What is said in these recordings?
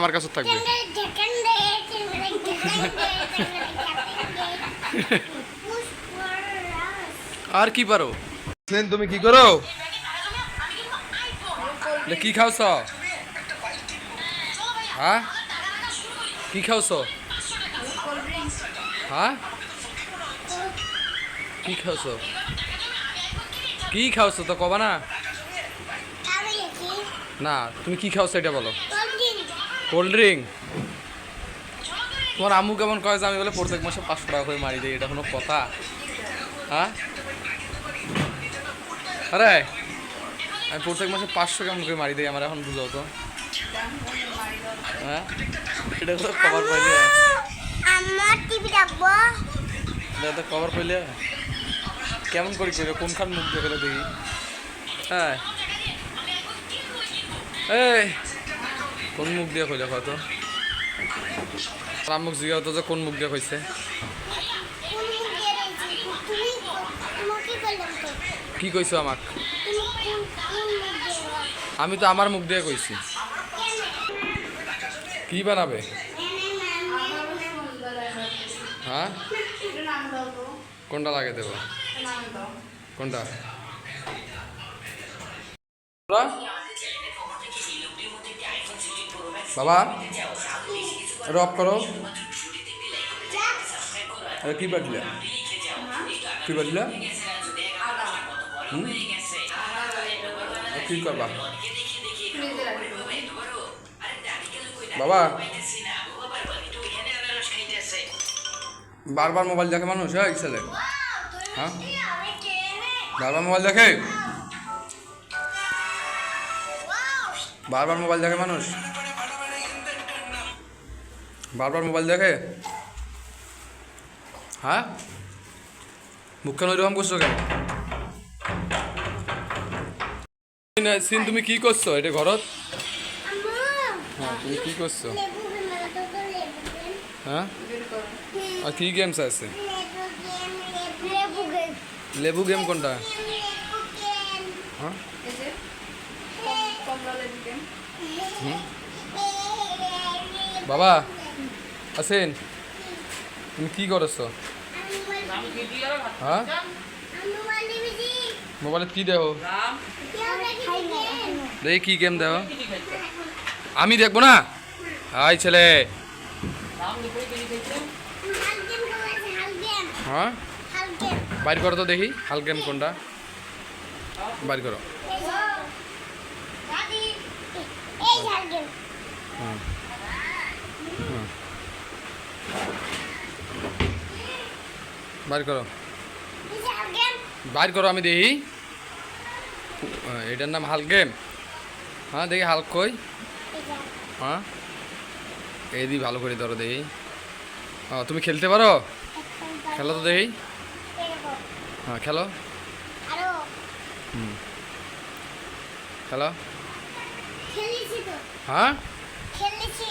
আমার কাছে থাকবে। আর কি পারো? তুমি কি করো? কি খাওছ? হ্যাঁ? কি খাওছ? হ্যাঁ? কি খাওছ? কি খাওছ তো কবা না। না তুমি কি খাওছ এটা বলো। Cold drink? তোমার আম্মু কেমন কয় যে আমি বলে প্রত্যেক মাসে পাঁচশো টাকা করে মারি দিই এটা কোনো কথা? হ্যাঁ? আরে আমি প্রত্যেক মাসে পাঁচশো কেমন করে মারি দিই আমার এখন বুঝাও তো। হ্যাঁ? এটা তো কভার পাইলে। এটা তো কভার পাইলে। কেমন করি করে কোনখান মুখ দেখে দেখি? হ্যাঁ। এই কোন মুখ দিয়ে কইলে কত মুখ জিজ্ঞাসা তো যে কোন মুখ দিয়ে কইছে? কি কইছো আমাক? আমি তো আমার মুখ দিয়ে কইছি। কি বানাবে? হ্যাঁ? কোনটা লাগে দেব? কোনটা? বাবা এটা করো। কি কি হুম? আর কি করবা? বাবা, বারবার মোবাইল দেখে মানুষ হ্যাঁ ছেলে? হ্যাঁ? বারবার মোবাইল দেখে? বারবার মোবাইল দেখে মানুষ? বারবার মোবাইল দেখে? হ্যাঁ? মুখ কেন এরকম করছ কেন? সিন তুমি কি করছ? এটা ঘরত? হ্যাঁ তুমি কি করছ? হ্যাঁ? আর কি গেমস আছে? লেবু গেম কোনটা? হ্যাঁ? বাবা! আছেন? তুমি কি করছ? হ্যাঁ? মোবাইলে কি দেও দেখি কি গেম দেও আমি দেখব না? হাই ছেলে। হ্যাঁ? বাইর করো তো দেখি হাল গেম কোনটা? বাইর করো। হুম বাইর করো। বাইর করো আমি দেখি। এটার নাম হাল গেম। হ্যাঁ দেখি হাল কই। হ্যাঁ এই দি ভালো করে ধরো দেখি। হ্যাঁ তুমি খেলতে পারো? খেলো তো দেখি। হ্যাঁ খেলো। হুম। খেলো। হ্যাঁ? খেলেছি।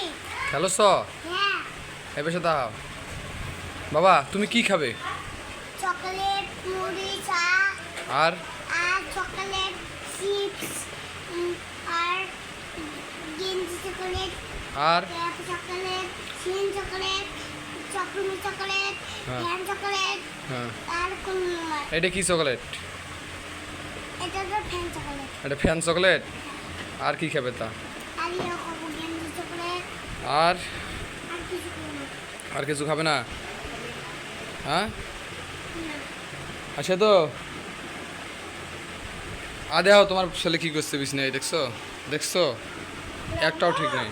খেলোছ? হ্যাঁ। এবার সাথে দাও। বাবা তুমি কি খাবে? চকলেট মুড়ি চা আর? আর চকলেট চিপস আর গেঞ্জি চকলেট আর? চকলেট চিন চকলেট চকমি চকলেট হ্যাঁ। চকলেট হ্যাঁ। আর কোন এটা কি চকলেট? এটা তো ফ্যান চকলেট। এটা ফ্যান চকলেট? আর কি খাবে তা? আর চকলেট। আর? আর কিছু খাব না। হ্যাঁ? আচ্ছা তো আ দেও তোমার ছেলে কি করছে বিছনায় দেখছ? দেখছ? একটাও ঠিক নাই।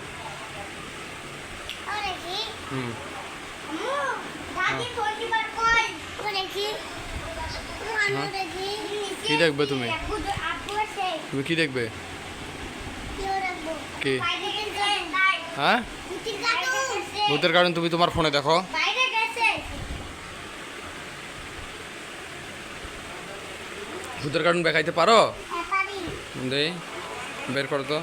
হুম। হ্যাঁ। কি দেখবে তুমি? তুমি কি দেখবে? কি হ্যাঁ? ভূতের কারণ তুমি তোমার ফোনে দেখো বাইরে গেছে ভূতের কারণ দেখাইতে পারো? দেই বের করো তো।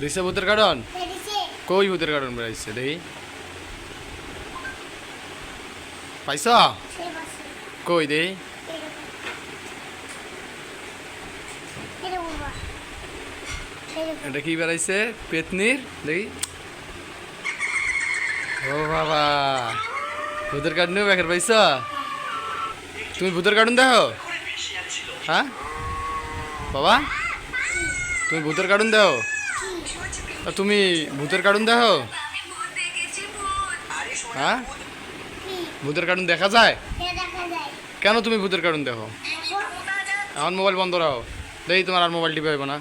দিছে ভূতের বেরিয়েছে কই ভূতের কারণ বেড়াইছে দেখি। পাইছ? কই দেহি এটা বাবা এটা কি বেড়াইছে? পেতনির? দেখি। ও বাবা। ভূতের কার্টুনও ব্যাকের পাইছ? তুমি ভূতের কার্টুন দেখো? হ্যাঁ? বাবা, তুমি ভূতের কার্টুন দেখো? তুমি ভূতের কার্টুন দেখো? হ্যাঁ? ভূতের কার্টুন দেখা যায়? কেন তুমি ভূতের কার্টুন দেখো? এখন মোবাইল বন্ধ রাখো। দেখি তোমার আর মোবাইল টিপে না।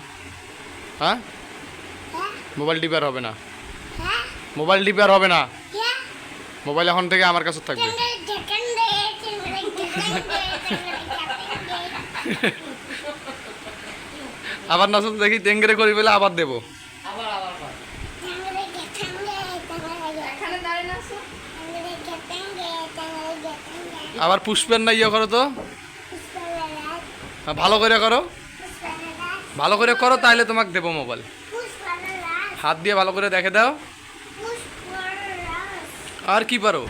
হ্যাঁ? হ্যাঁ। মোবাইল টিপে হবে না। হ্যাঁ মোবাইল টিপে আর হবে না। হ্যাঁ। মোবাইল এখন থেকে আমার কাছে থাকবে। আবার নাচন দেখি টেঙ্গেরে করি বলে আবার দেবো। আবার পুষ্পের না ইয়ে করো তো। হ্যাঁ, ভালো করে করো। ভালো করে করো তাহলে তোমাকে দেবো মোবাইল হাত দিয়ে ভালো করে দেখে দাও। আর কি পারো?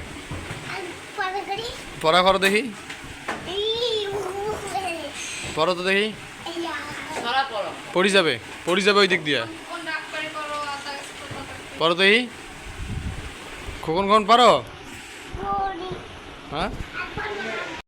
পড়া করো দেখি। পড়ো তো দেখি। পড়ি। যাবে পড়ি যাবে ওই দিক দিয়ে পড়ো দেখি। কখন কখন পারো? হ্যাঁ?